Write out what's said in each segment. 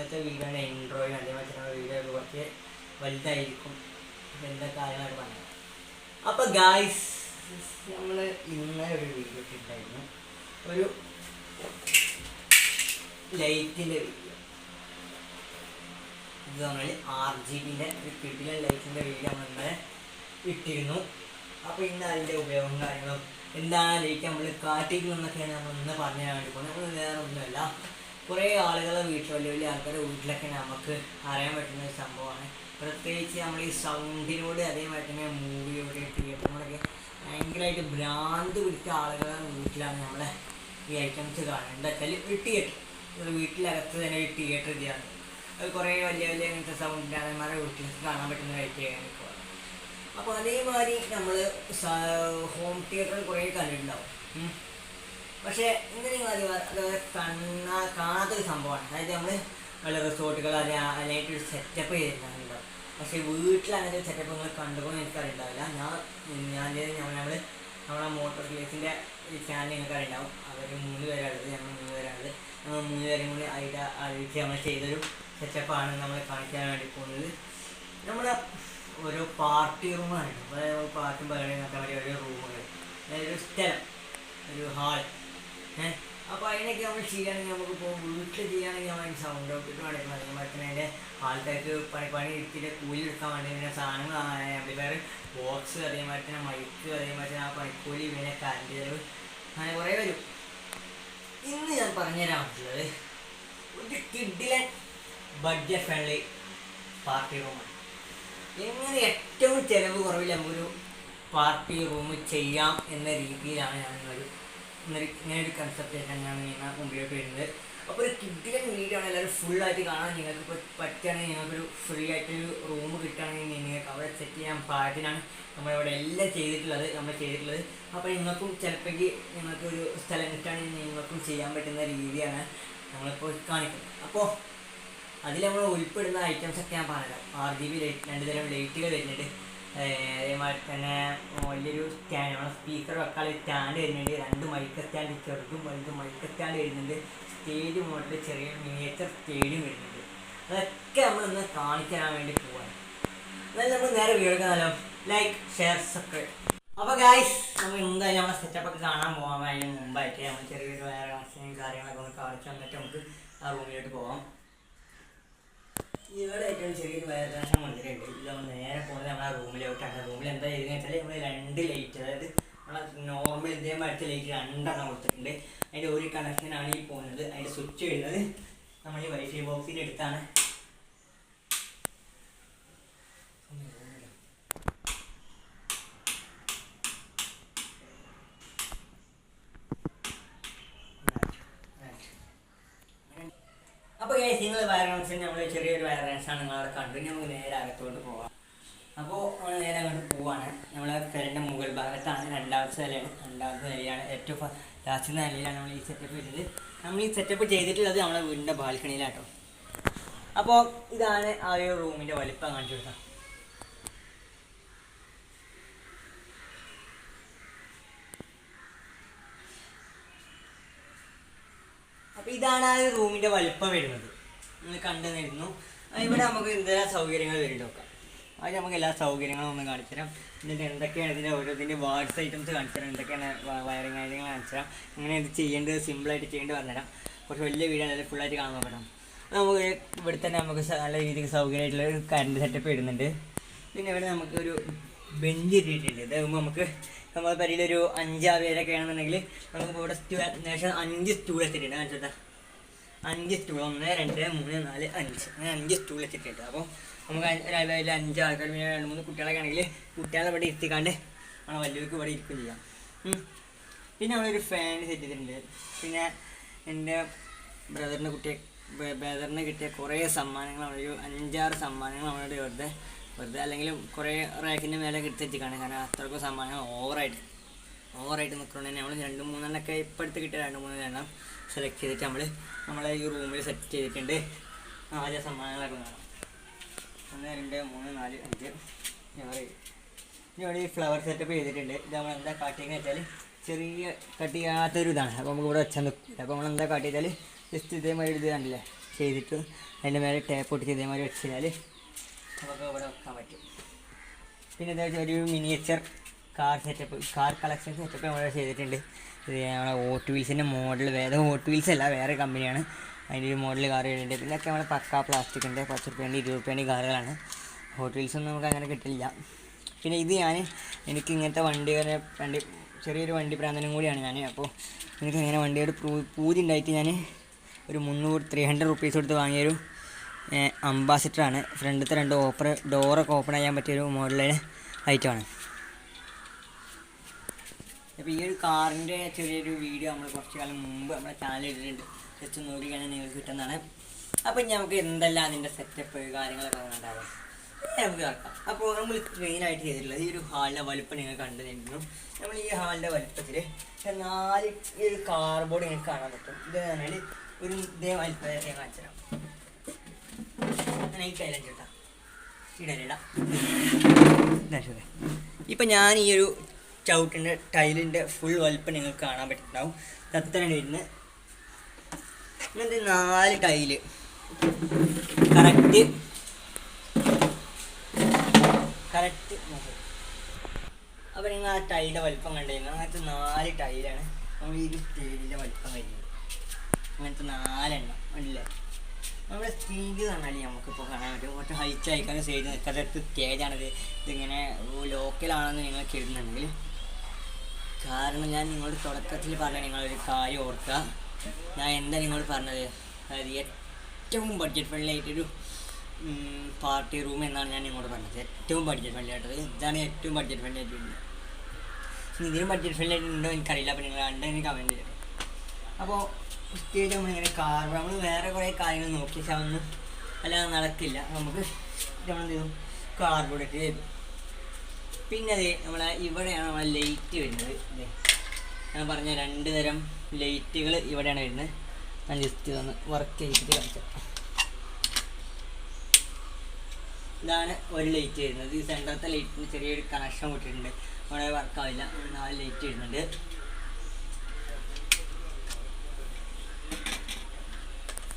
ഇന്നത്തെ ആണ് എൻഡ്രോയിഡ് അതേമാതിരി നമ്മുടെ വീഡിയോ കുറച്ച് വലുതായിരിക്കും. എന്താ കാര്യങ്ങളൊക്കെ പറയാം. അപ്പോൾ ഗായ്സ് നമ്മൾ ഇന്നലെ ഒരു വീഡിയോ ഇട്ടിട്ടുണ്ടായിരുന്നു ഒരു ലൈറ്റിന്റെ വീഡിയോ ഇത് നമ്മൾ ആർ ജി ബിന്റെ ഒരു ലൈറ്റിന്റെ വീഡിയോ നമ്മൾ ഇന്നലെ ഇട്ടിരുന്നു. അപ്പോൾ ഇന്ന് അതിന്റെ ഉപയോഗം കാര്യങ്ങളും എന്താണ് ലൈറ്റ് നമ്മൾ കാട്ടിൽ നിന്നൊക്കെയാണ് നമ്മൾ ഇന്ന് പറഞ്ഞു വേണ്ടി നമ്മൾ വേറെ ഒന്നുമല്ല കുറേ ആളുകളെ വീട്ടിൽ വലിയ വലിയ ആൾക്കാരുടെ വീട്ടിലൊക്കെ നമുക്ക് അറിയാൻ പറ്റുന്ന ഒരു സംഭവമാണ്. പ്രത്യേകിച്ച് നമ്മൾ ഈ സൗണ്ടിനോട് അതേമാതിരി തന്നെ മൂവിയോട് തിയേറ്ററിനോടൊക്കെ ഭയങ്കരമായിട്ട് ഭ്രാന്ത് പിടിച്ച ആളുകളുടെ വീട്ടിലാണ് നമ്മളെ ഈ ഐറ്റംസ് കാണുന്നത്. എന്താ ഒരു തിയേറ്റർ. ഒരു വീട്ടിലകത്ത് തന്നെ ഒരു തിയേറ്റർ ഇതാണ് അത് കുറേ വലിയ വലിയ ഇങ്ങനത്തെ സൗണ്ട് അതേമാതിരി വീട്ടിൽ കാണാൻ പറ്റുന്ന ലൈറ്റ് അപ്പോൾ അതേമാതിരി നമ്മൾ ഹോം തിയേറ്ററിൽ കുറേ കണ്ടിട്ടുണ്ടാവും. പക്ഷേ ഇങ്ങനെ അത് അതുപോലെ കണ്ണാ കാണാത്തൊരു സംഭവമാണ്. അതായത് നമ്മൾ വല്ല റിസോർട്ടുകൾ അതിനായിട്ട് ഒരു സെറ്റപ്പ് ചെയ്തിട്ടുണ്ടാവും പക്ഷേ വീട്ടിൽ അങ്ങനെ ഒരു സെറ്റപ്പ് നിങ്ങൾ കണ്ടുപോകുന്ന എനിക്കറിയുണ്ടാവില്ല. ഞാൻ ഞാൻ നമ്മൾ നമ്മളെ മോട്ടോർ ഗ്ലേസിന്റെ ചാനൽ നിങ്ങൾക്ക് അറിയുണ്ടാവും അവർ മൂന്ന് പേരാണത് ഞങ്ങൾ മൂന്ന് പേരാണത് ഞങ്ങൾ മൂന്ന് പേരും കൂടി അതിന്റെ അഴിച്ച് നമ്മൾ ചെയ്തൊരു സെറ്റപ്പാണ് നമ്മൾ കാണിക്കാൻ വേണ്ടി പോകുന്നത്. നമ്മുടെ ഓരോ പാർട്ടി റൂമാണ് അതായത് പാർട്ടി പരിപാടി നടത്താൻ വേണ്ടി ഓരോ റൂമുകൾ അതായത് ഒരു സ്ഥലം. ഒരു ഹാൾ ഏഹ് അപ്പോൾ അതിനൊക്കെ നമ്മൾ ചെയ്യുകയാണെങ്കിൽ നമുക്ക് ഇപ്പോൾ വീട്ടിൽ ചെയ്യുകയാണെങ്കിൽ നമ്മൾ സൗണ്ട് ഔട്ടിട്ട് വേണമെങ്കിൽ അതേപോലെ തന്നെ അതിന്റെ ആൾക്കാർക്ക് പണി പണി എടുത്തിട്ട് കൂലി എടുക്കാൻ വേണ്ടി പിന്നെ സാധനങ്ങൾ ആംപ്ലിഫയർ ബോക്സ് അതേമാതിരി തന്നെ മൈക്ക് അതേമാതിരി പറ്റുന്ന ആ പണിക്കൂലി പിന്നെ കറണ്ട് ചെലവ് അങ്ങനെ കുറേ വരും. ഇന്ന് ഞാൻ പറഞ്ഞുതരാൻ പറ്റുള്ളത് ഒരു കിഡിലെ ബഡ്ജറ്റ് ഫ്രണ്ട്ലി പാർട്ടി റൂമാണ് എങ്ങനെ ഏറ്റവും ചിലവ് കുറവിൽ നമുക്കൊരു പാർട്ടി റൂം ചെയ്യാം എന്ന രീതിയിലാണ് ഞാൻ ഒരു ഇങ്ങനെ ഒരു കൺസെപ്റ്റ് ആയിട്ടാണ് ഞാൻ മുമ്പിലേക്ക് വരുന്നത് അപ്പോൾ ഒരു കിഡിലെ വീഡിയോ ആണ് എല്ലാവരും ഫുള്ളായിട്ട് കാണാൻ നിങ്ങൾക്ക് ഇപ്പോൾ പറ്റുകയാണെങ്കിൽ നിങ്ങൾക്കൊരു ഫ്രീ ആയിട്ടൊരു റൂം കിട്ടുകയാണെങ്കിൽ നിങ്ങൾക്ക് അവിടെ സെറ്റ് ചെയ്യാൻ പാകത്തിനാണ് നമ്മളിവിടെ എല്ലാം ചെയ്തിട്ടുള്ളത് നമ്മൾ ചെയ്തിട്ടുള്ളത്. അപ്പോൾ നിങ്ങൾക്കും ചിലപ്പോൾ നിങ്ങൾക്കൊരു സ്ഥലം കിട്ടുകയാണെങ്കിൽ നിങ്ങൾക്കും ചെയ്യാൻ പറ്റുന്ന രീതിയാണ് നമ്മളിപ്പോൾ കാണിക്കുന്നത്. അപ്പോൾ അതിൽ നമ്മൾ ഉൾപ്പെടുന്ന ഐറ്റംസ് ഒക്കെ ഞാൻ പറഞ്ഞുതരാം. ആർ ജി ബി ലൈറ്റ് രണ്ട് തരം ലൈറ്റുകൾ വരുന്നുണ്ട്. അതേമാതിരി തന്നെ വലിയൊരു സ്റ്റാൻഡ് നമ്മുടെ സ്പീക്കർ വെക്കാനുള്ള സ്റ്റാൻഡ് വരുന്നുണ്ട്. രണ്ട് മൈക്ക് സ്റ്റാൻഡ് ചെറുതും വലുതും മൈക്ക് സ്റ്റാൻഡ് വരുന്നുണ്ട്. സ്റ്റേജ് മോഡൽ ചെറിയ മിനിയേച്ചർ സ്റ്റേഡിയം വരുന്നുണ്ട്. അതൊക്കെ നമ്മൾ കാണിക്കാൻ വേണ്ടി പോവാണ്. എന്നാലും നമ്മൾ നേരെ വീടുക്കാലോ ലൈക്ക് ഷെയർ സബ്സ്ക്രൈബ് അപ്പോൾ ഗായ്സ് നമ്മൾ എന്തായാലും നമ്മുടെ സെറ്റപ്പ് ഒക്കെ കാണാൻ പോകാൻ അതിന് മുമ്പായിട്ട് നമ്മൾ ചെറിയൊരു വേറെ കാര്യങ്ങളൊക്കെ ഒന്ന് കാണിച്ചു വന്നിട്ട് നമുക്ക് ആ റൂമിലോട്ട് പോകാം ഇവിടെ ഏറ്റവും ചെറിയൊരു വയർദാശം വന്നിട്ടുണ്ട്. ഇത് നമ്മൾ നേരെ പോകുന്നത് നമ്മളെ റൂമിലോട്ടാണ്. റൂമിൽ എന്താ ചെയ്തെന്ന് വെച്ചാൽ നമ്മൾ രണ്ട് ലൈറ്റ് അതായത് നമ്മളെ നോർമൽ ഇതേമാതിരത്തെ ലൈറ്റ് രണ്ടെണ്ണം കൊടുത്തിട്ടുണ്ട്. അതിന്റെ ഒരു കണക്ഷനാണ് ഈ പോകുന്നത് അതിന്റെ സ്വിച്ച് വരുന്നത് നമ്മൾ ഈ വൈഫൈ ബോക്സിന്റെ അടുത്താണ് അപ്പോൾ കേസ് കണക്ഷൻ നമ്മൾ ചെറിയൊരു കണക്ഷനാണ് നിങ്ങളവിടെ കണ്ടു നമുക്ക് നേരെ അകത്തോട്ട് പോവാം. അപ്പോൾ നേരെ അങ്ങോട്ട് പോവാണ്. നമ്മൾ പെരന്റെ മുകൾ ഭാഗത്താണ് രണ്ടാമത്തെ നിലയാണ്. രണ്ടാമത്തെ നിലയാണ് ഏറ്റവും ലാസ്റ്റ് നിലയിലാണ് നമ്മൾ ഈ സെറ്റപ്പ് ചെയ്തത് നമ്മൾ ഈ സെറ്റപ്പ് ചെയ്തിട്ടുള്ളത് നമ്മളെ വീടിന്റെ ബാൽക്കണിയിലാട്ടോ. അപ്പോൾ ഇതാണ് ആ ഒരു റൂമിന്റെ വലിപ്പം കാണിച്ചു കൊടുക്കാം. അപ്പോൾ ഇതാണ് ആ ഒരു റൂമിന്റെ വലിപ്പം വരുന്നത്. നിങ്ങൾ കണ്ടു ഇവിടെ നമുക്ക് എന്തെല്ലാം സൗകര്യങ്ങൾ നോക്കാം. അത് നമുക്ക് എല്ലാ സൗകര്യങ്ങളും ഒന്ന് കാണിച്ചു തരാം. എന്നിട്ട് എന്തൊക്കെയാണ് ഇതിന്റെ ഓരോതിന്റെ ഐറ്റംസ് കാണിച്ചു തരാം. എന്തൊക്കെയാണ് വയറിങ് കാര്യങ്ങൾ കാണിച്ചു തരാം. അങ്ങനെ ഇത് ചെയ്യേണ്ടത് സിമ്പിളായിട്ട് ചെയ്യേണ്ടത് പറഞ്ഞുതരാം കുറച്ച് വലിയ വീടാണ് അതിൽ ഫുള്ളായിട്ട് കാണാൻ നോക്കണം നമുക്ക് ഇവിടെ തന്നെ നമുക്ക് നല്ല രീതിക്ക് സൗകര്യമായിട്ടുള്ള ഒരു കറണ്ട് സെറ്റപ്പ് ഇടുന്നുണ്ട്. പിന്നെ ഇവിടെ നമുക്ക് നമുക്കൊരു ബെഞ്ച് ഇട്ടിട്ടുണ്ട്. ഇതാകുമ്പോൾ നമുക്ക് നമ്മുടെ പരിയിലൊരു ഒരു അഞ്ചാറ് പേരൊക്കെ ആണെന്നുണ്ടെങ്കിൽ നമുക്ക് ഇവിടെ സ്റ്റൂ ഏകദേശം അഞ്ച് സ്റ്റൂൾ എത്തിയിട്ടുണ്ട്. കാണിച്ചാ അഞ്ച് സ്റ്റൂൾ ഒന്ന് രണ്ട് മൂന്ന് നാല് അഞ്ച്. അങ്ങനെ അഞ്ച് സ്റ്റൂൾ എത്തിയിട്ടുണ്ട് അപ്പോൾ നമുക്ക് അതിൽ അഞ്ച് ആൾക്കാർ രണ്ട് മൂന്ന് കുട്ടികളൊക്കെ ആണെങ്കിൽ കുട്ടികളെ ഇവിടെ ഇരുത്തിക്കാണ്ട് ആണ് വലിയവർക്ക് ഇവിടെ ഇരിക്കും ചെയ്യാം. പിന്നെ നമ്മളൊരു ഫാൻ സെറ്റ് ചെയ്തിട്ടുണ്ട്. പിന്നെ എന്റെ ബ്രദറിന്റെ കുട്ടിയെ ബ്രദറിന് കിട്ടിയ കുറേ സമ്മാനങ്ങൾ നമ്മളൊരു അഞ്ചാറ് സമ്മാനങ്ങൾ നമ്മളുടെ വെറുതെ വെറുതെ അല്ലെങ്കിൽ കുറേ റാക്കിന്റെ മേലെ എടുത്ത് വെച്ചിക്കാണ്. കാരണം അത്രക്കും സമ്മാനങ്ങൾ ഓവറായിട്ട് ഓവറായിട്ട് നിൽക്കുന്നുണ്ട് നമ്മൾ രണ്ട് മൂന്നെണ്ണമൊക്കെ ഇപ്പോഴത്തെ കിട്ടിയ രണ്ട് മൂന്ന് എണ്ണം. സെലക്ട് ചെയ്തിട്ട് നമ്മൾ നമ്മളെ ഈ റൂമിൽ സെറ്റ് ചെയ്തിട്ടുണ്ട്. ആദ്യ സമ്മാനങ്ങളൊക്കെ വേണം. ഒന്ന് രണ്ട് മൂന്ന് നാല് അഞ്ച്. ഇവിടെ ഈ ഫ്ലവർ സെറ്റപ്പ് ചെയ്തിട്ടുണ്ട്. ഇത് നമ്മൾ എന്താ കാട്ടിയെന്ന് വെച്ചാൽ ചെറിയ കട്ട് ചെയ്യാത്തൊരു ഇതാണ്. അപ്പോൾ നമുക്ക് ഇവിടെ വെച്ചാൽ നിൽക്കില്ല അപ്പോൾ നമ്മൾ എന്താ കാട്ടി വെച്ചാൽ ജസ്റ്റ് ഇതേമാതിരി ഇത് കണ്ടില്ലേ? ചെയ്തിട്ട് അതിന്റെ മേലെ ടേപ്പ് ഒട്ടിച്ച് ഇതേമാതിരി വെച്ച് കഴിഞ്ഞാൽ നമുക്ക് ഇവിടെ വെക്കാൻ പറ്റും. പിന്നെ എന്താ വെച്ചാൽ ഒരു miniature car setup car collection setup നമ്മൾ ചെയ്തിട്ടുണ്ട്. നമ്മളെ ഓട്ട് വീൽസിന്റെ മോഡൽ വേറെ ഓട്ട് വീൽസ് അല്ല വേറെ കമ്പനിയാണ് അതിന്റെ ഒരു മോഡൽ കാർ വരുന്നുണ്ട് പിന്നെ ഒക്കെ നമ്മളെ പക്ക പ്ലാസ്റ്റിക്കിന്റെ പത്ത് റുപ്യേന്റെ ഇരുപത് റുപ്യേന്റെ കാറുകളാണ് ഹോട്ട് വീൽസ് ഒന്നും നമുക്ക് അങ്ങനെ കിട്ടില്ല. പിന്നെ ഇത് ഞാൻ എനിക്ക് ഇങ്ങനത്തെ വണ്ടി വരെ വണ്ടി ചെറിയൊരു വണ്ടി പ്രാന്തനും കൂടിയാണ് ഞാൻ അപ്പോൾ എനിക്ക് ഇങ്ങനെ വണ്ടിയോട് പൂതി ഉണ്ടായിട്ട് ഞാൻ ഒരു മുന്നൂറ് ത്രീ ഹൺഡ്രഡ് റുപ്പീസ് കൊടുത്ത് വാങ്ങിയൊരു അംബാസിഡറാണ് ഫ്രണ്ടിലത്തെ രണ്ട് ഓപ്പർ ഡോറൊക്കെ ഓപ്പൺ ചെയ്യാൻ പറ്റിയൊരു മോഡലിന് ഐറ്റമാണ് അപ്പോൾ ഈ ഒരു കാറിന്റെ ചെറിയൊരു വീഡിയോ നമ്മൾ കുറച്ച് കാലം മുമ്പ് നമ്മുടെ ചാനൽ ഇട്ടിട്ടുണ്ട്. ജസ്റ്റ് നോക്കി കഴിഞ്ഞാൽ നിങ്ങൾക്ക് കിട്ടുന്നതാണ്. അപ്പം നമുക്ക് എന്തെല്ലാം അതിന്റെ സെറ്റപ്പ് കാര്യങ്ങളൊക്കെ ഉണ്ടാവും. നമുക്ക് നോക്കാം അപ്പോൾ നമ്മൾ മെയിനായിട്ട് ചെയ്തിട്ടുള്ളത് ഈ ഒരു ഹാളിന്റെ വലുപ്പം നിങ്ങൾ കണ്ടതെങ്കിലും നമ്മൾ ഈ ഹാളിന്റെ വലുപ്പത്തിൽ നാല് ഈ ഒരു കാർബോർഡ് നിങ്ങൾക്ക് കാണാൻ പറ്റും. ഇത് പറഞ്ഞാൽ ഒരു ഇതേ വലുപ്പം ഞാൻ കാണിച്ചു തരാം ഈ കയ്യിലും ചേട്ടാ ഇപ്പം ഞാൻ ഈ ഒരു ചവിട്ടിന്റെ ടൈലിന്റെ ഫുൾ വലുപ്പം നിങ്ങൾക്ക് കാണാൻ പറ്റുന്നുണ്ടാവും അത്രയാണ് വരുന്നത്. ഇങ്ങനത്തെ നാല് ടൈൽ. കറക്റ്റ്. കറക്റ്റ് അപ്പോൾ നിങ്ങൾ ആ ടൈലിന്റെ വലിപ്പം കണ്ടിരുന്നു അങ്ങനത്തെ നാല് ടൈലാണ് നമ്മൾ ഈ സ്റ്റേജിന്റെ വലിപ്പം കഴിഞ്ഞത് അങ്ങനത്തെ നാലെണ്ണം അല്ല? നമ്മുടെ സ്റ്റേജ് പറഞ്ഞാൽ നമുക്കിപ്പോൾ കാണാൻ പറ്റും. കുറച്ച് ഹൈറ്റ് അയക്കാൻ സ്റ്റേജ് നിൽക്കാത്ത സ്റ്റേജാണിത് ഇതിങ്ങനെ ലോക്കലാണെന്ന് നിങ്ങൾ കരുതുന്നുണ്ടെങ്കിൽ കാരണം ഞാൻ നിങ്ങളോട് തുടക്കത്തിൽ പറഞ്ഞ നിങ്ങളൊരു കാര്യം ഓർക്കുക. ഞാൻ എന്താ നിങ്ങൾ പറഞ്ഞത്? അതായത് ഏറ്റവും ബഡ്ജറ്റ് ഫ്രണ്ട്ലി ആയിട്ടൊരു പാർട്ടി റൂം എന്നാണ് ഞാൻ നിങ്ങളോട് പറഞ്ഞത്. ഏറ്റവും ബഡ്ജറ്റ് ഫ്രണ്ട്ലി ആയിട്ടത്. ഇതാണ് ഏറ്റവും ബഡ്ജറ്റ് ഫ്രണ്ട്ലി ആയിട്ട് വരുന്നത്. ഇതിനും ബഡ്ജറ്റ് ഫ്രണ്ട്ലി ആയിട്ടുണ്ടോ എനിക്കറിയില്ല. അപ്പോൾ നിങ്ങൾ കണ്ടെങ്കിൽ കമന്റ് ചെയ്യും. അപ്പോൾ സ്റ്റേജ് നമ്മളിങ്ങനെ കാർ നമ്മൾ വേറെ കുറേ കാര്യങ്ങൾ നോക്കിയാൽ അതൊന്നും അല്ലാതെ നടക്കില്ല. നമുക്ക് നമ്മളെന്ത് ചെയ്തു? കാർബോർഡ് ചെയ്തു പിന്നെ അതെ നമ്മളെ ഇവിടെയാണ് നമ്മളെ ലൈറ്റ് വരുന്നത്. ഞാൻ പറഞ്ഞ രണ്ട് തരം ലൈറ്റുകൾ ഇവിടെയാണ് വരുന്നത്. ഞാൻ ജസ്റ്റ് ഒന്ന് വർക്ക് ചെയ്തിട്ട് കാണിച്ചു ഇതാണ് ഒരു ലൈറ്റ് വരുന്നത്. ഈ സെന്ററത്തെ ലൈറ്റിന് ചെറിയൊരു കണക്ഷൻ വിട്ടിട്ടുണ്ട്. അവിടെ വർക്കാവില്ല നാല് ലൈറ്റ് വരുന്നുണ്ട്.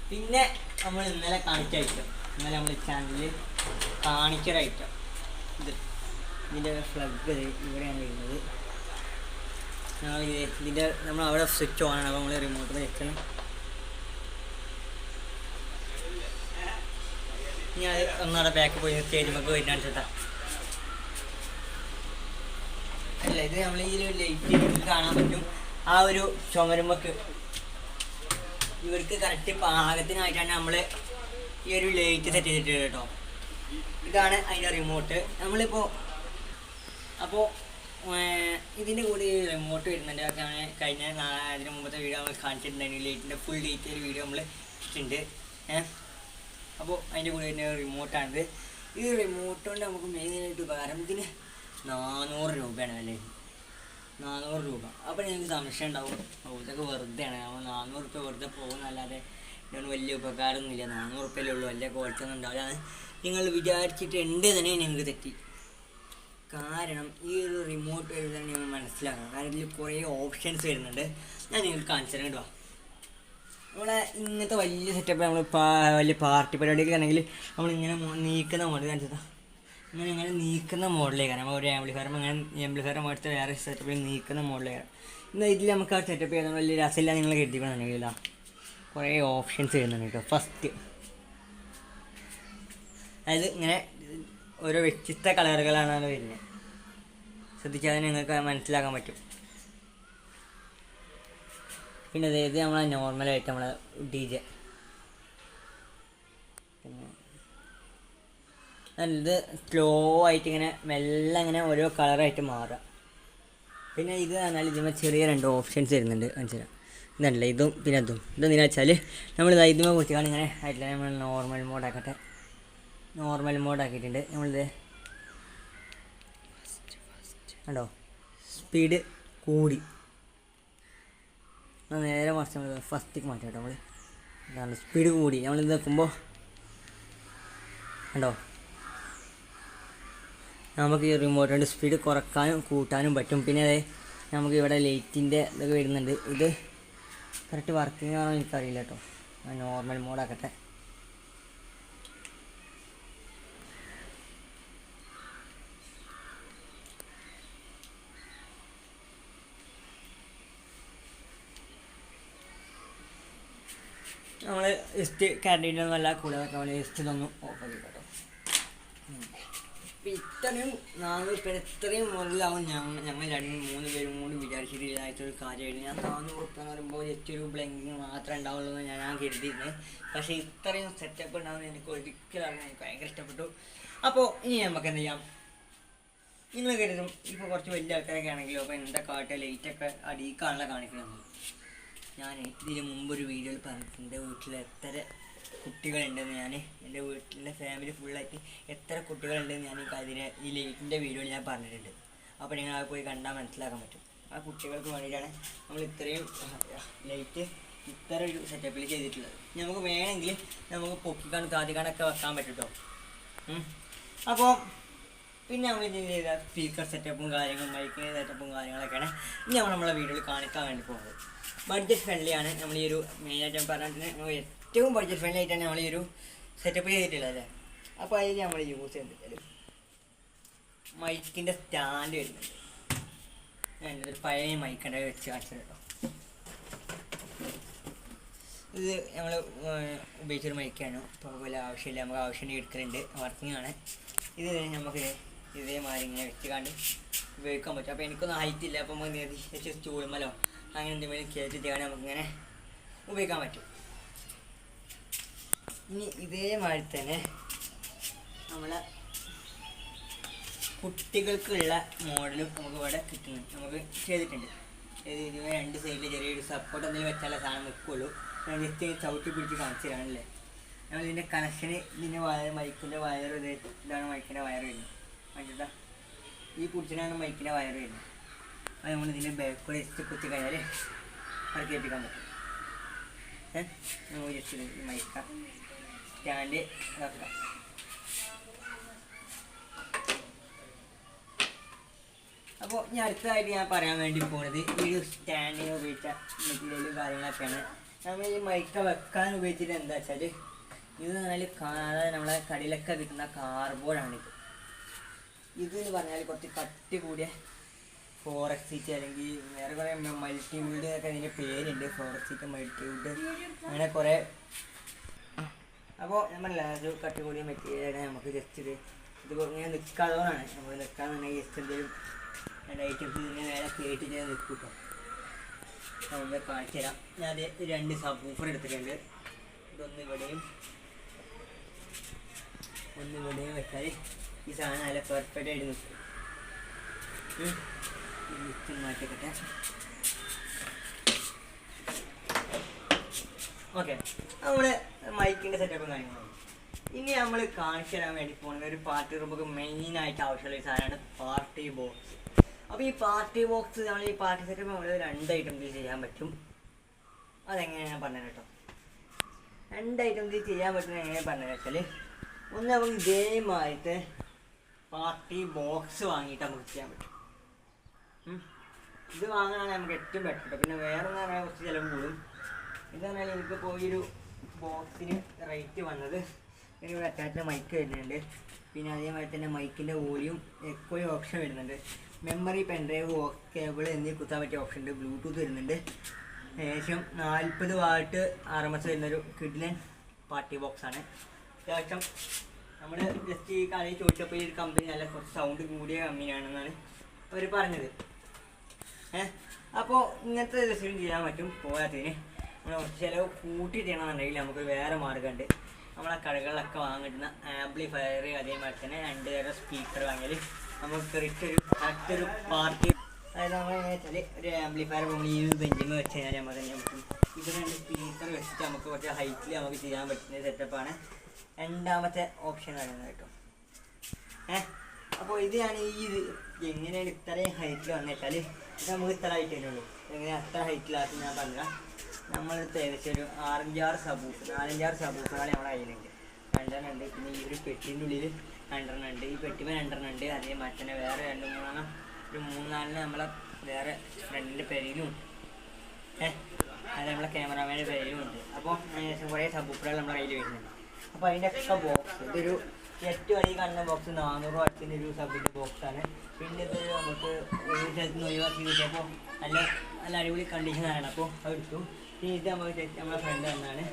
പിന്നെ നമ്മൾ ഇന്നലെ കാണിച്ച ഐറ്റം ഇന്നലെ നമ്മൾ ചാനലിൽ കാണിച്ചൊരു ഐറ്റം ഇത് ഇതിന്റെ ഫ്ലഗ് ഇവിടെയാണ് വരുന്നത്. ഇതിന്റെ നമ്മൾ അവിടെ സ്വിച്ച് ഓൺ ആണ്. അപ്പോൾ നമ്മൾ റിമോട്ട് വെക്കണം. ഇനി അത് ഒന്നവിടെ ബാക്ക് പോയി സ്റ്റേജ് നമുക്ക് വരുന്ന ചേട്ടാ അല്ല ഇത് നമ്മൾ ഈ ഒരു ലൈറ്റ് കാണാൻ പറ്റും. ആ ഒരു ചുമരുമ്പക്ക് ഇവർക്ക് കറക്റ്റ് പാകത്തിനായിട്ടാണ് നമ്മൾ ഈ ഒരു ലൈറ്റ് സെറ്റ് ചെയ്തിട്ടുള്ളത് കേട്ടോ. ഇതാണ് അതിന്റെ റിമോട്ട് നമ്മളിപ്പോൾ അപ്പോൾ ഇതിന്റെ കൂടെ റിമോട്ട് വരുന്നുണ്ട്. അതൊക്കെ കഴിഞ്ഞ അതിന് മുമ്പത്തെ വീഡിയോ നമ്മൾ കാണിച്ചിട്ടുണ്ടായിരുന്നു. ലൈറ്റിന്റെ ഫുൾ ഡീറ്റെയിൽ വീഡിയോ നമ്മൾ ഇട്ടിട്ടുണ്ട്. അപ്പോൾ അതിന്റെ കൂടെ തന്നെ റിമോട്ടാണിത് ഈ റിമോട്ട് കൊണ്ട് നമുക്ക് മെയിനായിട്ട് ഉപകാരം ഇതിന് നാനൂറ് രൂപയാണ് അല്ലേ? നാനൂറ് രൂപ. അപ്പോൾ ഞങ്ങൾക്ക് സംശയം ഉണ്ടാവും. ഇതൊക്കെ ആണ് നമ്മൾ നാനൂറ് രൂപ വെറുതെ പോകുന്നല്ലാതെ ഇതൊന്നും വലിയ ഉപകാരമൊന്നുമില്ല. നാനൂറ് റുപ്യല്ലേ ഉള്ളൂ. വലിയ ക്വാളിറ്റി ഒന്നും ഉണ്ടാവില്ല. നിങ്ങൾ വിചാരിച്ചിട്ട് ഉണ്ട് തന്നെ ഞങ്ങൾക്ക് തെറ്റി. കാരണം ഈ ഒരു റിമോട്ട് എഴുതാൻ നിങ്ങൾ മനസ്സിലാക്കണം. കാരണം ഇതിൽ കുറേ ഓപ്ഷൻസ് വരുന്നുണ്ട്. ഞാൻ നിങ്ങൾക്ക് കാണിച്ചു തരാം കേട്ടോ. നമ്മളെ ഇങ്ങനത്തെ വലിയ സെറ്റപ്പ് നമ്മൾ വലിയ പാർട്ടി പരിപാടിയൊക്കെ ആണെങ്കിൽ നമ്മളിങ്ങനെ നീക്കുന്ന മോഡൽ കാണിച്ചതാ ഇങ്ങനെ ഇങ്ങനെ നീക്കുന്ന മോഡലേക്കാണ് നമ്മൾ ഒരു ആംബ്ലിഫയർ അങ്ങനെ ആംപ്ലിഫയർ മേടിച്ച വേറെ സെറ്റപ്പിൽ നീക്കുന്ന മോഡലേക്കാണ് എന്നാൽ ഇതിൽ നമുക്ക് ആ സെറ്റപ്പ് ചെയ്യാൻ വലിയ രസമില്ല നിങ്ങൾ കരുതിക്കണമെന്നില്ല കുറേ ഓപ്ഷൻസ് വരുന്നുണ്ട് കേട്ടോ. ഫസ്റ്റ് അതായത് ഇങ്ങനെ ഓരോ വ്യത്യസ്ത കളറുകളാണ് അത് വരുന്നത്. ശ്രദ്ധിച്ചാൽ നിങ്ങൾക്ക് മനസ്സിലാക്കാൻ പറ്റും. പിന്നെ അതായത് നമ്മളെ നോർമലായിട്ട് നമ്മളെ ഡി ജെ ഇത് സ്ലോ ആയിട്ട് ഇങ്ങനെ മെല്ലെ ഇങ്ങനെ ഓരോ കളറായിട്ട് മാറുക. പിന്നെ ഇത് പറഞ്ഞാൽ ഇതിന് ചെറിയ രണ്ട് ഓപ്ഷൻസ് വരുന്നുണ്ട്. വെച്ചാൽ ഇതല്ല ഇതും പിന്നെ അതും. ഇതെന്തിനാ വെച്ചാൽ നമ്മൾ ഇതാ ഇതുമേ കുറിച്ചാണ് ഇങ്ങനെ ആയിട്ടില്ല നമ്മൾ നോർമൽ മോഡാക്കട്ടെ നോർമൽ മോഡ് മോഡാക്കിയിട്ടുണ്ട്. നമ്മളിത് കണ്ടോ? സ്പീഡ് കൂടി. നേരെ മറിച്ച് നമ്മൾ ഫസ്റ്റിക്ക് മാറ്റാം കേട്ടോ നമ്മൾ എന്താണ് സ്പീഡ് കൂടി. നമ്മൾ ഇത് വെക്കുമ്പോൾ കണ്ടോ? നമുക്ക് ഈ റിമോട്ട് കൊണ്ട് സ്പീഡ് കുറക്കാനും കൂട്ടാനും പറ്റും. പിന്നെ അതെ നമുക്ക് ഇവിടെ ലൈറ്റിന്റെ ഇതൊക്കെ വരുന്നുണ്ട്. ഇത് കറക്റ്റ് വർക്കിംഗ് ആണോ എനിക്കറിയില്ല കേട്ടോ. നോർമൽ മോഡാക്കട്ടെ. നമ്മൾ ജസ്റ്റ് കറണ്ടിന്റെ അല്ല കൂടെ നമ്മൾ ജസ്റ്റ് ഇതൊന്നും ഓഫ് ആക്കി കേട്ടോ. ഇത്രയും നാനൂറ് പേര് ഇത്രയും മുതലാവും ഞങ്ങൾ ഞങ്ങൾ രണ്ട് മൂന്ന് പേരും കൂടി വിചാരിച്ചിട്ടില്ലാത്തൊരു കാര്യമായിരുന്നു. ഞാൻ നാനൂറ് റുപ്യ എന്ന് പറയുമ്പോൾ ജസ്റ്റ് ഒരു ബ്ലെങ്കിങ് മാത്രമേ ഉണ്ടാവുള്ളൂ എന്ന് ഞാൻ ഞാൻ കരുതിയിരുന്നത് പക്ഷേ ഇത്രയും സെറ്റപ്പ് ഉണ്ടാവുന്നത് എനിക്ക് ഒരിക്കലും അറിയാൻ എനിക്ക് ഭയങ്കര ഇഷ്ടപ്പെട്ടു. അപ്പോൾ ഇനി നമുക്ക് എന്ത് ചെയ്യാം? നിങ്ങൾ കരുതും. ഇപ്പോൾ കുറച്ച് വലിയ ആൾക്കാരൊക്കെ ആണെങ്കിലും അപ്പോൾ എന്താ കാട്ടുക ലൈറ്റൊക്കെ അടിയിക്കാണല്ലോ കാണിക്കണമെന്ന് ഞാൻ ഇതിന് മുമ്പൊരു വീഡിയോയിൽ പറഞ്ഞിട്ടുണ്ട്. വീട്ടിൽ എത്ര കുട്ടികളുണ്ടെന്ന് ഞാൻ എന്റെ വീട്ടിലെ ഫാമിലി ഫുള്ളായിട്ട് എത്ര കുട്ടികളുണ്ടെന്ന് ഞാൻ അതിനെ ഈ ലൈറ്റിന്റെ വീഡിയോയിൽ ഞാൻ പറഞ്ഞിട്ടുണ്ട്. അപ്പോൾ നിങ്ങൾ അത് പോയി കണ്ടാൽ മനസ്സിലാക്കാൻ പറ്റും. ആ കുട്ടികൾക്ക് വേണ്ടിയിട്ടാണ് നമ്മൾ ഇത്രയും ലൈറ്റ് ഇത്ര ഒരു സെറ്റപ്പിൽ ചെയ്തിട്ടുള്ളത് നമുക്ക് വേണമെങ്കിൽ നമുക്ക് പൊക്കിക്കാണ് താതിക്കാണൊക്കെ വെക്കാൻ പറ്റും കേട്ടോ അപ്പോൾ പിന്നെ നമ്മൾ ഇതിന്റെ സ്പീക്കർ സെറ്റപ്പും കാര്യങ്ങളും മൈക്കിന്റെ സെറ്റപ്പും കാര്യങ്ങളൊക്കെയാണ് ഇനി നമ്മൾ നമ്മളെ വീഡിയോയിൽ കാണിക്കാൻ വേണ്ടി പോകുന്നത്. ബഡ്ജറ്റ് ഫ്രണ്ട്ലിയാണ് നമ്മൾ ഈ ഒരു മെയിനായിട്ട് ഞാൻ പറഞ്ഞിട്ട് നമ്മൾ ഏറ്റവും ബഡ്ജറ്റ് ഫ്രണ്ട്ലി ആയിട്ടാണ് നമ്മൾ ഈ ഒരു സെറ്റപ്പ് ചെയ്തിട്ടുള്ളത് അല്ലേ? അപ്പോൾ അതിൽ നമ്മൾ യൂസ് ചെയ്യുന്നത് മൈക്കിന്റെ സ്റ്റാൻഡ് വരുന്നുണ്ട്. ഞാൻ ഒരു പഴയ മൈക്കിന്റെ വെച്ച് കാണിച്ചത് കേട്ടോ. ഇത് നമ്മൾ ഉപയോഗിച്ചൊരു മൈക്കാണ് അപ്പോൾ പോലെ ആവശ്യമില്ല. നമുക്ക് ആവശ്യമുണ്ടെങ്കിൽ എടുക്കലുണ്ട്. വർക്കിംഗ് ആണ്. ഇത് നമുക്ക് ഇതേമാതിരി ഇങ്ങനെ വെച്ച് കണ്ട് ഉപയോഗിക്കാൻ പറ്റും. അപ്പോൾ എനിക്കൊന്നും ഹൈറ്റ് ഇല്ല. നമുക്ക് ജസ്റ്റ് സ്റ്റൂളുമല്ലോ അങ്ങനെ എന്തെങ്കിലും നമുക്ക് നമുക്കിങ്ങനെ ഉപയോഗിക്കാൻ പറ്റും. ഇനി ഇതേമാതിരി തന്നെ നമ്മളെ കുട്ടികൾക്കുള്ള മോഡലും നമുക്ക് ഇവിടെ കിട്ടുന്നുണ്ട് നമുക്ക് ചെയ്തിട്ടുണ്ട്. ഇത് ഇതിന് രണ്ട് സൈഡിൽ ചെറിയൊരു സപ്പോർട്ട് എന്തെങ്കിലും വെച്ചാലേ സാധനം നിൽക്കുള്ളൂ ജസ്റ്റ് ചവിട്ടി പിടിച്ച് കാണിച്ചു തരാണല്ലേ നമ്മൾ ഇതിന്റെ കണക്ഷന് ഇതിന്റെ വയർ മൈക്കിന്റെ വയർ ഇത് ഇതാണ് മൈക്കിന്റെ വയർ വരുന്നത്. മനസ്സിലാ ഈ കുടിച്ചിനാണ് മൈക്കിന്റെ വയർ വരുന്നത്. അത് നമ്മൾ ഇതിന്റെ ബാക്ക് ജസ്റ്റ് കുത്തി കഴിഞ്ഞാൽ അത് കേൾപ്പിക്കാൻ പറ്റും. ഏഹ് നമുക്ക് ജസ്റ്റ് മൈക്ക. സ്റ്റാൻഡ് ഇതാക്കാം. അപ്പോൾ ഞാൻ അടുത്തതായിട്ട് ഞാൻ പറയാൻ വേണ്ടി പോകുന്നത് ഈ ഒരു സ്റ്റാൻഡിന് ഉപയോഗിച്ച മെറ്റീരിയലും കാര്യങ്ങളൊക്കെയാണ്. നമ്മൾ ഈ മൈക്ക വെക്കാൻ ഉപയോഗിച്ചിട്ട് എന്താ വെച്ചാൽ ഇത് പറഞ്ഞാൽ നമ്മളെ കടയിലൊക്കെ കിട്ടുന്ന കാർബോർഡാണിത് ഇത് എന്ന് പറഞ്ഞാൽ കുറച്ച് കട്ടി കൂടിയ ഫോറക്സീറ്റ് അല്ലെങ്കിൽ വേറെ കുറേ മൾട്ടിവുഡ് ഒക്കെ അതിന്റെ പേരുണ്ട്. ഫോറക്സീറ്റ് മൾട്ടിവുഡ് അങ്ങനെ കുറേ. അപ്പോൾ നമ്മൾ ഒരു കട്ടി കൂടിയ മെറ്റീരിയലാണ് നമുക്ക് ജസ്റ്റ് ഇത്. ഇത് ഇങ്ങനെ നിൽക്കാതോന്നാണ് നമ്മൾ നിൽക്കാന്നുണ്ടെങ്കിൽ ജസ്റ്റ് എന്തെങ്കിലും ഐറ്റംസ് ഇതിനെ നേരെ കയറ്റി ഞാൻ നിൽക്കും കേട്ടോ നമുക്ക് കാണിച്ചു തരാം. ഞാൻ രണ്ട് സബ് ഊഫർ എടുത്തിട്ടുണ്ട്. ഇതൊന്ന് ഇവിടെയും ഒന്ന് ഇവിടെയും വെച്ചാൽ ഈ സാധനം നല്ല പെർഫെക്റ്റ് ആയിട്ട് നിൽക്കും മാറ്റിക്കട്ടെ ഓക്കെ. നമ്മൾ മൈക്കിന്റെ സെറ്റപ്പും കാര്യങ്ങളും. ഇനി നമ്മൾ കാണിച്ചു തരാൻ വേണ്ടി പോകുന്നത് ഒരു പാർട്ടി റൂമൊക്കെ മെയിനായിട്ട് ആവശ്യമുള്ള ഒരു സാധനമാണ് പാർട്ടി ബോക്സ് അപ്പോൾ ഈ പാർട്ടി ബോക്സ് നമ്മൾ ഈ പാർട്ടി സെറ്റപ്പ് നമ്മൾ രണ്ട് ഐറ്റംസ് ചെയ്യാൻ പറ്റും. അതെങ്ങനെയാണ് ഞാൻ പറഞ്ഞത് കേട്ടോ. രണ്ട് ഐറ്റംസ് ചെയ്യാൻ പറ്റുന്ന എങ്ങനെയാണ് പറഞ്ഞത് വെച്ചാൽ ഒന്ന് നമുക്ക് ഇതേമായിട്ട് പാർട്ടി ബോക്സ് വാങ്ങിയിട്ട് നമുക്ക് ചെയ്യാൻ പറ്റും. ഇത് വാങ്ങാനാണ് നമുക്ക് ഏറ്റവും ബെറ്റർ പിന്നെ വേറെ എന്ന് പറഞ്ഞാൽ കുറച്ച് ചിലവ് കൂടും. ഇത് പറഞ്ഞാൽ എനിക്ക് പോയി ഒരു ബോക്സിന് റേറ്റ് വന്നത് ഇതിന് അറ്റാച്ച് മൈക്ക് വരുന്നുണ്ട്. പിന്നെ അതേമാതിരി തന്നെ മൈക്കിന്റെ വോളിയും എക്കോയും ഓപ്ഷൻ വരുന്നുണ്ട്. മെമ്മറി പെൻഡ്രൈവ് കേബിൾ എന്നീ കുത്താൻ പറ്റിയ ഓപ്ഷൻ ഉണ്ട്. ബ്ലൂടൂത്ത് വരുന്നുണ്ട്. ഏകദേശം നാൽപ്പത് വാട്ട് ആർ എം എസ് വരുന്നൊരു കിഡ്ലൻ പാർട്ടി ബോക്സാണ് അത്യാവശ്യം നമ്മൾ ജസ്റ്റ് ഈ കടയിൽ ചോദിച്ചപ്പോൾ ഈ കമ്പനി നല്ല കുറച്ച് സൗണ്ട് കൂടിയ കമ്പനിയാണെന്നാണ് അവർ പറഞ്ഞത്. ഏഹ് അപ്പോൾ ഇങ്ങനത്തെ രസം ചെയ്യാൻ പറ്റും. പോകാത്തതിന് നമ്മൾ ചിലവ് കൂട്ടി ചെയ്യണമെന്നുണ്ടെങ്കിൽ നമുക്ക് വേറെ മാർഗമുണ്ട് നമ്മളെ കടകളിലൊക്കെ വാങ്ങിക്കുന്ന ആംപ്ലിഫയർ അതേമാതിരി തന്നെ രണ്ട് തരം സ്പീക്കർ വാങ്ങിയാൽ നമുക്ക് കറക്റ്റ് ഒരു പാർട്ടി അതായത് നമ്മൾ എങ്ങനെ വെച്ചാൽ ഒരു ആംപ്ലിഫയർ നമ്മൾ ഈ ബെഞ്ചിമ വെച്ച് കഴിഞ്ഞാൽ നമുക്ക് ഇത് രണ്ട് സ്പീക്കർ വെച്ചിട്ട് നമുക്ക് കുറച്ച് ഹൈറ്റിൽ നമുക്ക് ചെയ്യാൻ പറ്റുന്ന സെറ്റപ്പാണ് രണ്ടാമത്തെ ഓപ്ഷൻ പറയുന്നത് കേട്ടോ. ഏഹ് അപ്പോൾ ഇത് ഞാൻ ഈ ഇത്. എങ്ങനെയാണ് ഇത്രയും ഹൈറ്റിൽ വന്നു ഇത് നമുക്ക് ഇത്ര ഹൈറ്റ് തന്നെയുള്ളൂ എങ്ങനെ അത്ര ഹൈറ്റിലാക്കി ഞാൻ പറഞ്ഞാൽ നമ്മളടുത്ത് ഏകദേശം ഒരു ആറഞ്ചാറ് സബൂഫ് നാലഞ്ചാറ് സബൂഫുകൾ നമ്മുടെ കയ്യിലുണ്ട്. രണ്ടെണ്ണം ഉണ്ട്. പിന്നെ ഈ ഒരു പെട്ടിന്റെ ഉള്ളിൽ രണ്ടെണ്ണം ഉണ്ട്. ഈ പെട്ടിമ രണ്ടെണ്ണം ഉണ്ട്. അതേ മറ്റേ വേറെ രണ്ട് മൂന്നെണ്ണം ഒരു മൂന്നാലിന് നമ്മളെ വേറെ ഫ്രണ്ടിന്റെ പെരയിലും ഉണ്ട്. ഏഹ് അത് നമ്മളെ ക്യാമറാമാന്റെ പെരയിലും ഉണ്ട്. അപ്പോൾ ഏകദേശം കുറേ സബൂപ്പുകൾ നമ്മുടെ കയ്യിൽ വരുന്നുണ്ട് അപ്പോൾ അതിന്റെ എക്സ്ട്രാ ബോക്സ് ഇതൊരു ഏറ്റവും അധികം കണ്ണ ബോക്സ് നാനൂറ് വർഷത്തിന്റെ ഒരു സബിന്റെ ബോക്സാണ് പിന്നെ ഇത് നമുക്ക് ഒരു സ്ഥലത്ത് നിന്ന് ഒഴിവാക്കി കിട്ടിയപ്പോൾ നല്ല നല്ല അടിപൊളി കണ്ടീഷനാണ് അപ്പോൾ അത് എടുത്തു. പിന്നെ ഇത് നമ്മൾ നമ്മളെ ഫ്രണ്ട് തന്നാണ്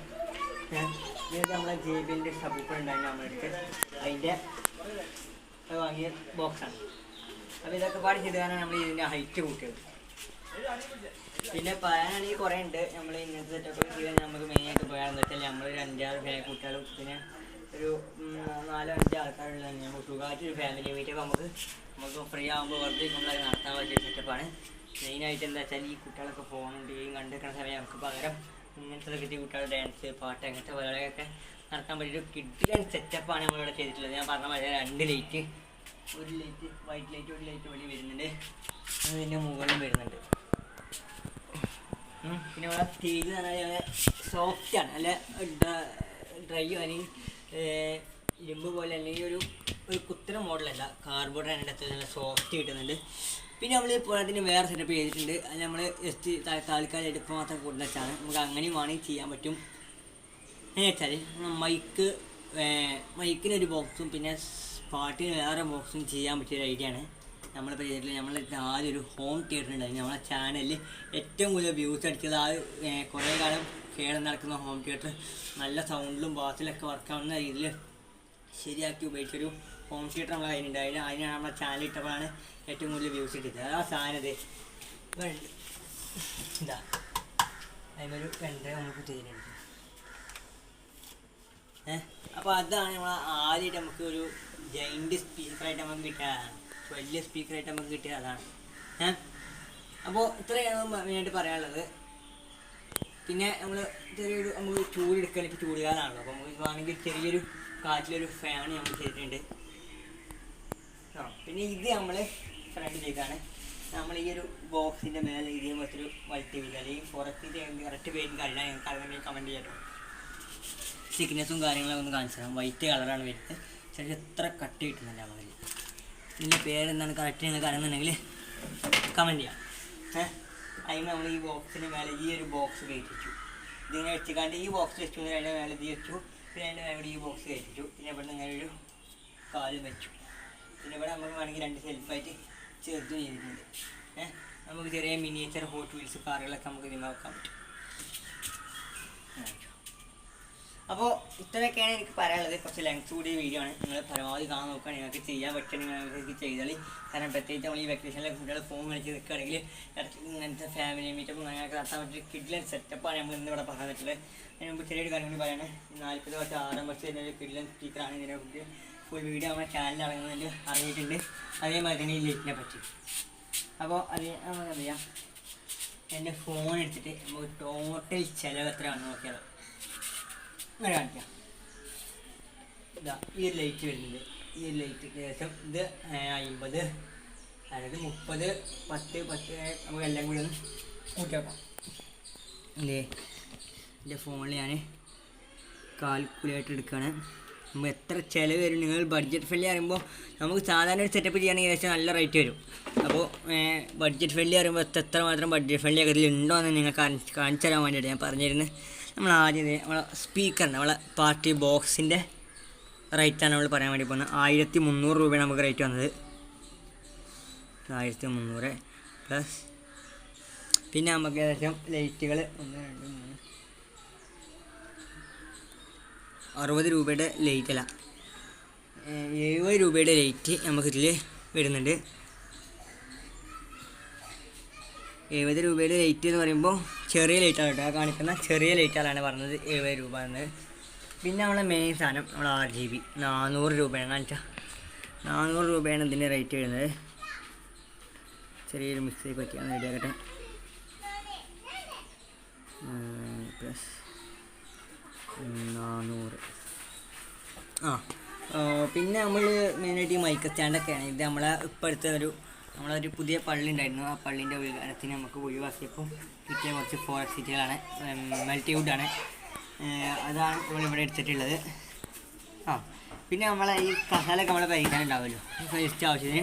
ഇത് നമ്മളെ ജെ ബിന്റെ സബൂപ്പർ ഉണ്ടായിരുന്നു നമ്മളെടുത്ത് അതിന്റെ അത് വാങ്ങിയ ബോക്സാണ് അപ്പോൾ ഇതൊക്കെ പാടി ചെയ്താണ് നമ്മൾ ഇതിന്റെ ഹൈറ്റ് കൂട്ടിയത് പിന്നെ പറയാനാണെങ്കിൽ കുറേ ഉണ്ട്. നമ്മൾ ഇന്നത്തെ സെറ്റപ്പ് ചെയ്യാൻ നമുക്ക് മെയിനായിട്ട് പോയാന്ന് വെച്ചാൽ നമ്മൾ ഒരു അഞ്ചാറ് ഫേ കുട്ടികളും പിന്നെ ഒരു നാലോ അഞ്ചോ ആൾക്കാരുള്ള നമുക്ക് സുഖമായിട്ട് ഒരു ഫാമിലി മീറ്റൊക്കെ നമുക്ക് നമുക്ക് ഫ്രീ ആകുമ്പോൾ വെറുതെ നമ്മൾ നടത്താൻ പറ്റിയ സെറ്റപ്പാണ് മെയിനായിട്ട് എന്താ വെച്ചാൽ ഈ കുട്ടികളൊക്കെ ഫോണും ടിവിയും കണ്ടിരിക്കുന്ന സമയം നമുക്ക് പകരം ഇങ്ങനത്തെ കിട്ടിയ കുട്ടികളുടെ ഡാൻസ് പാട്ട് അങ്ങനത്തെ പരിപാടികളൊക്കെ നടത്താൻ പറ്റിയൊരു കിഡിലൻ സെറ്റപ്പാണ് നമ്മളിവിടെ ചെയ്തിട്ടുള്ളത്. ഞാൻ പറഞ്ഞ പോലെ രണ്ട് ലൈറ്റ് ഒരു ലൈറ്റ് വൈറ്റ് ലൈറ്റ് ഒരു ലൈറ്റ് വെളി വരുന്നുണ്ട്. അതിന്റെ മുകളിലും വരുന്നുണ്ട്. പിന്നെ ഇവിടെ സ്റ്റീൽ എന്ന് പറഞ്ഞാൽ സോഫ്റ്റ് ആണ്. അല്ല ഡ്രൈ അല്ലെങ്കിൽ ഇരുമ്പ് പോലെ അല്ലെങ്കിൽ ഒരു ഒരു കുത്തര മോഡലല്ല കാർബോർഡ് അതിന്റെ അകത്ത് നല്ല സോഫ്റ്റ് കിട്ടുന്നുണ്ട്. പിന്നെ നമ്മൾ അതിന് വേറെ സെറ്റപ്പ് ചെയ്തിട്ടുണ്ട്. അത് നമ്മൾ ജസ്റ്റ് താൽക്കാലികമായിട്ട് ഇപ്പോൾ മാത്രം കൂടുതൽ വെച്ചാണ്. നമുക്ക് അങ്ങനെയും വേണമെങ്കിൽ ചെയ്യാൻ പറ്റും. എന്നു വെച്ചാൽ മൈക്ക് മൈക്കിനൊരു ബോക്സും പിന്നെ പാട്ടിന് വേറെ ബോക്സും ചെയ്യാൻ പറ്റിയൊരു ഐഡിയ ആണ്. നമ്മളിപ്പോൾ ചെയ്തിട്ടില്ല നമ്മൾ ആദ്യം ഒരു ഹോം തിയേറ്റർ ഉണ്ടായിരുന്നു. നമ്മളെ ചാനലിൽ ഏറ്റവും കൂടുതൽ വ്യൂസ് അടിച്ചത് ആ കുറേ കാലം കേട് നടക്കുന്ന ഹോം തിയേറ്റർ നല്ല സൗണ്ടിലും ബാസിലൊക്കെ വർക്കാവുന്ന രീതിയിൽ ശരിയാക്കി ഉപയോഗിച്ചൊരു ഹോം തിയേറ്റർ നമ്മൾ അതിന് അതിനാണ് നമ്മളെ ചാനൽ ഇട്ടപ്പോഴാണ് ഏറ്റവും കൂടുതൽ വ്യൂസ് കിട്ടിയത്. അതാ സാധനം ഇത് അതിനൊരു പെൻഡ്രൈവ് നമുക്ക് ചെയ്യുന്നുണ്ട് ഏഹ് അപ്പോൾ അതാണ് നമ്മൾ ആദ്യമായിട്ട് നമുക്ക് ഒരു ജൈന്റ് സ്പീക്കറായിട്ട് നമുക്ക് കിട്ടിയതാണ് വലിയ സ്പീക്കറായിട്ട് നമുക്ക് കിട്ടിയത് അതാണ്. ഏഹ് അപ്പോൾ ഇത്രയാണ് മെയിനായിട്ട് പറയാനുള്ളത്. പിന്നെ നമ്മൾ ചെറിയൊരു നമുക്ക് ചൂട് എടുക്കാൻ ഇപ്പോൾ ചൂടുകാലാണല്ലോ. അപ്പോൾ നമുക്ക് വേണമെങ്കിൽ ചെറിയൊരു കാറ്റിലൊരു ഫാൻ നമ്മൾ ചെയ്തിട്ടുണ്ട്. ആ പിന്നെ ഇത് നമ്മൾ ഫ്രണ്ട് ചെയ്താണ് നമ്മൾ ഈ ഒരു ബോക്സിന്റെ മേലെ ഇതേ മറ്റൊരു വൈറ്റ് വീട് അല്ലെങ്കിൽ പുറത്തിന്റെ കറക്റ്റ് പേരും കഴിയാൻ ഞങ്ങൾക്ക് അറിയാൻ കമന്റ് ചെയ്യാം തിക്നെസ്സും കാര്യങ്ങളൊക്കെ ഒന്ന് കാണിച്ചു തരാം. വൈറ്റ് കളറാണ് വരുന്നത്. ചെറിയ എത്ര കട്ട് കിട്ടുന്നുണ്ട് നമ്മളിൽ ഇതിന്റെ പേരെന്താണ് കറക്റ്റ് നിങ്ങൾക്ക് അറിയുന്നുണ്ടെങ്കിൽ കമന്റ് ചെയ്യാം. ഏഹ് അതിന് നമ്മൾ ഈ ബോക്സിന് മേലെ ഈ ഒരു ബോക്സ് കയറ്റിച്ചു ഇതിങ്ങനെ വെച്ചിക്കാണ്ട് ഈ ബോക്സ് വെച്ചു അതിന്റെ മേലെ ഇത് വെച്ചു. പിന്നെ അതിന്റെ മേലെ ഈ ബോക്സ് കയറ്റിച്ചു പിന്നെ ഇവിടെ ഇങ്ങനെ ഒരു കാലും വെച്ചു. പിന്നെ ഇവിടെ നമുക്ക് വേണമെങ്കിൽ രണ്ട് സെൽഫായിട്ട് ചേർത്ത് ചെയ്തിട്ടുണ്ട്. ഏഹ് നമുക്ക് ചെറിയ മിനിയേച്ചർ ഹോട്ട് വീൽസ് കാറുകളൊക്കെ നമുക്ക് ഇതിന് വെക്കാൻ പറ്റും. അപ്പോൾ ഇത്രയൊക്കെയാണ് എനിക്ക് പറയാനുള്ളത്. കുറച്ച് ലെങ്ത് കൂടിയ വീഡിയോ ആണ്. നിങ്ങൾ പരമാവധി കാണാൻ നോക്കുക. നിങ്ങൾക്ക് ചെയ്യാൻ പറ്റുകയാണെങ്കിൽ നിങ്ങൾക്ക് ചെയ്താൽ കാരണം പ്രത്യേകിച്ച് നമ്മൾ ഈ വെക്കേഷനിലെ കുട്ടികൾ ഫോൺ കളിച്ച് നിൽക്കുകയാണെങ്കിൽ ഇങ്ങനത്തെ ഫാമിലി മീറ്റപ്പ് അങ്ങനെയൊക്കെ നടത്താൻ പറ്റിയ കിഡ്ലൻ സെറ്റപ്പാണ് നമ്മൾ ഇന്ന് ഇവിടെ പറഞ്ഞിട്ടുള്ളത് അതിന് മുമ്പ് ചെറിയൊരു കാര്യം കൂടി പറയാണ്. നാൽപ്പത് വർഷം ആറാം വർഷം എന്നൊരു കിഡ്ലൻ സ്പീക്കറാണ് ഇതിനെ കുട്ടി ഫുൾ വീഡിയോ നമ്മുടെ ചാനലിൽ ഇറങ്ങുന്നതിൽ അറിയിട്ടുണ്ട്. അതേമാതിരി തന്നെ ഈ ലൈറ്റിനെ പറ്റി. അപ്പോൾ അത് നമുക്കറിയാം. എന്റെ ഫോൺ എടുത്തിട്ട് നമുക്ക് ടോട്ടൽ ചിലവ് എത്രയാണെന്ന് നോക്കിയാലോ. അങ്ങനെ കാണിക്കാം. ഇതാ ഈ ഒരു ലൈറ്റ് വരുന്നുണ്ട് ഈ ഒരു ലൈറ്റ് ഏകദേശം ഇത് അമ്പത് അതായത് മുപ്പത് പത്ത് പത്ത് നമുക്ക് എല്ലാം കൂടി ഒന്ന് കൂട്ടി വെക്കാം എന്തേ എന്റെ ഫോണിൽ ഞാൻ കാൽക്കുലേറ്റർ എടുക്കുകയാണ് നമ്മൾ എത്ര ചിലവ് വരും? നിങ്ങൾ ബഡ്ജറ്റ് ഫ്രണ്ട്ലി പറയുമ്പോൾ നമുക്ക് സാധാരണ ഒരു സെറ്റപ്പ് ചെയ്യുകയാണെങ്കിൽ ഏകദേശം നല്ല റേറ്റ് വരും. അപ്പോൾ ബഡ്ജറ്റ് ഫ്രണ്ട്ലി പറയുമ്പോൾ എത്ര മാത്രം ബഡ്ജറ്റ് ഫ്രണ്ട്ലി ഒക്കെ ഇതിലുണ്ടോ എന്ന് നിങ്ങൾ കാണിച്ചു തരാൻ വേണ്ടിയിട്ട് ഞാൻ പറഞ്ഞിരുന്നത്. നമ്മൾ ആദ്യം നമ്മളെ സ്പീക്കറിന്റെ നമ്മളെ പാർട്ടി ബോക്സിന്റെ റേറ്റാണ് നമ്മൾ പറയാൻ വേണ്ടി പോകുന്നത്. ആയിരത്തി മുന്നൂറ് രൂപയാണ് നമുക്ക് റേറ്റ് വന്നത്. ആയിരത്തി മുന്നൂറ് പ്ലസ് പിന്നെ നമുക്ക് ഏകദേശം ലൈറ്റുകൾ ഒന്ന് രണ്ട് മൂന്ന്. അറുപത് രൂപയുടെ ലൈറ്റ് അല്ല. എഴുപത് രൂപയുടെ ലൈറ്റ് നമുക്കിതിൽ വരുന്നുണ്ട്. എഴുപത് രൂപയുടെ ലൈറ്റ് എന്ന് പറയുമ്പോൾ ചെറിയ ലൈറ്റാണ് കേട്ടോ. കാണിക്കുന്ന ചെറിയ ലൈറ്റുകളാണ് പറഞ്ഞത് എഴുപത് രൂപ എന്ന്. പിന്നെ നമ്മളെ മെയിൻ സാധനം നമ്മളെ ആറ് ജി ബി നാനൂറ് രൂപയാണ് കാണിച്ചാൽ നാനൂറ് രൂപയാണ് ഇതിന്റെ റേറ്റ് വരുന്നത്. ചെറിയൊരു മിക്സി പറ്റിയാണ് റെഡിയാക്കട്ടെ പ്ലസ് നാനൂറ്. ആ, പിന്നെ നമ്മൾ മെയിനായിട്ട് ഈ മൈക്ക് സ്റ്റാൻഡൊക്കെയാണ് ഇത് നമ്മളെ ഇപ്പോഴത്തെ ഒരു നമ്മളൊരു പുതിയ പള്ളി ഉണ്ടായിരുന്നു ആ പള്ളിന്റെ ഉദ്ഘാടനത്തിന് നമുക്ക് ഒഴിവാക്കിയപ്പോൾ കിട്ടിയ കുറച്ച് ഫോർ സീറ്റുകളാണ് മൾട്ടിവുഡാണ് അതാണ് നമ്മളിവിടെ എടുത്തിട്ടുള്ളത്. ആ പിന്നെ നമ്മളെ ഈ കസാലൊക്കെ നമ്മളെ കഴിക്കാനുണ്ടാവുമല്ലോ ഫസ്റ്റ് ആവശ്യത്തിന്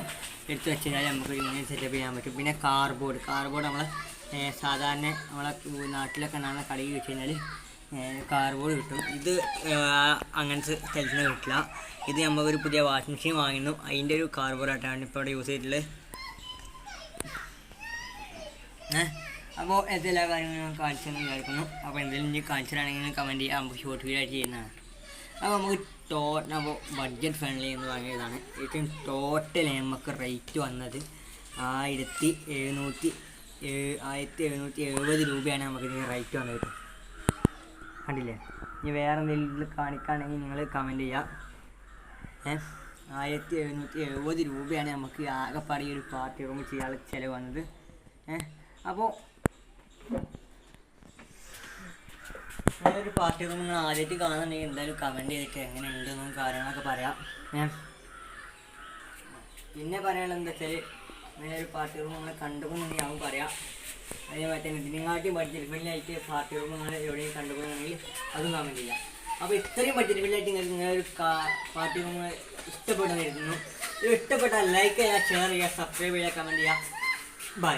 എടുത്ത് വെച്ച് കഴിഞ്ഞാൽ നമുക്ക് ഇങ്ങനെ സെറ്റപ്പ് ചെയ്യാൻ പറ്റും. പിന്നെ കാർബോർഡ് കാർബോർഡ് നമ്മൾ സാധാരണ നമ്മളെ നാട്ടിലൊക്കെ ഉണ്ടാകുന്ന കളി വെച്ച് കഴിഞ്ഞാൽ കാർബോർഡ് കിട്ടും. ഇത് അങ്ങനത്തെ സ്ഥലത്തിന് കിട്ടില്ല ഇത് നമുക്കൊരു പുതിയ വാഷിംഗ് മെഷീൻ വാങ്ങുന്നു അതിന്റെ ഒരു കാർബോർഡ് ആയിട്ടാണ് ഇപ്പോൾ ഇവിടെ യൂസ് ചെയ്തിട്ടുള്ളത്. അപ്പോൾ എന്തെല്ലാ കാര്യങ്ങളും ഞാൻ കാണിച്ചു എന്ന് വിചാരിക്കുന്നു. അപ്പോൾ എന്തെങ്കിലും ഇനി കാണിച്ചിട്ടാണെങ്കിൽ കമന്റ് ചെയ്യാം. നമുക്ക് ഷോർട്ട് വീഡിയോ ആയിട്ട് ചെയ്യുന്നതാണ്. അപ്പോൾ നമുക്ക് ടോട്ടൽ അപ്പോൾ ബഡ്ജറ്റ് ഫ്രണ്ട്ലി എന്ന് പറഞ്ഞതാണ്. ഏറ്റവും ടോട്ടൽ നമുക്ക് റേറ്റ് വന്നത് ആയിരത്തി എഴുന്നൂറ്റി ആയിരത്തി എഴുന്നൂറ്റി എഴുപത് രൂപയാണ് നമുക്ക് ഇതിന് റേറ്റ് വന്നത് കണ്ടില്ലേ? ഇനി വേറെ എന്തെങ്കിലും കാണിക്കുകയാണെങ്കിൽ നിങ്ങൾ കമന്റ് ചെയ്യുക ഏഹ് ആയിരത്തി എഴുന്നൂറ്റി എഴുപത് രൂപയാണ് നമുക്ക് ആകെപ്പാടെ ഒരു പാർട്ടി റൂം ചെയ്യാനുള്ള ചിലവ് വന്നത്. ഏഹ് അപ്പോൾ ഒരു പാർട്ടി റൂം നിങ്ങൾ ആദ്യമായിട്ട് കാണുന്നുണ്ടെങ്കിൽ എന്തായാലും കമന്റ് ചെയ്തിട്ട് എങ്ങനെ ഉണ്ടെന്നും കാര്യങ്ങളൊക്കെ പറയാം. ഞാൻ പിന്നെ പറയാനുള്ളത് എന്താ വെച്ചാൽ ഇങ്ങനെ ഒരു പാർട്ടി റൂം നമ്മൾ കണ്ടുപോകുന്നുണ്ടെങ്കിൽ ഞാൻ പറയാം. അതേമാതിരി മറ്റേ ഇതിനെക്കാട്ടി ബഡ്ജറ്റ് ബില്ലായിട്ട് പാർട്ടി റൂം നിങ്ങൾ എവിടെയും കണ്ടുപോകുന്നുണ്ടെങ്കിൽ അതും കമന്റ് ചെയ്യാം. അപ്പോൾ ഇത്രയും ബഡ്ജറ്റ് ബില്ലായിട്ട് നിങ്ങൾക്ക് ഇങ്ങനെ ഒരു പാർട്ടി റൂം ഇഷ്ടപ്പെടുന്നു ഇത് ഇഷ്ടപ്പെട്ടാൽ ലൈക്ക് ചെയ്യുക ഷെയർ ചെയ്യുക സബ്സ്ക്രൈബ് ചെയ്യുക കമന്റ് ചെയ്യുക. ബൈ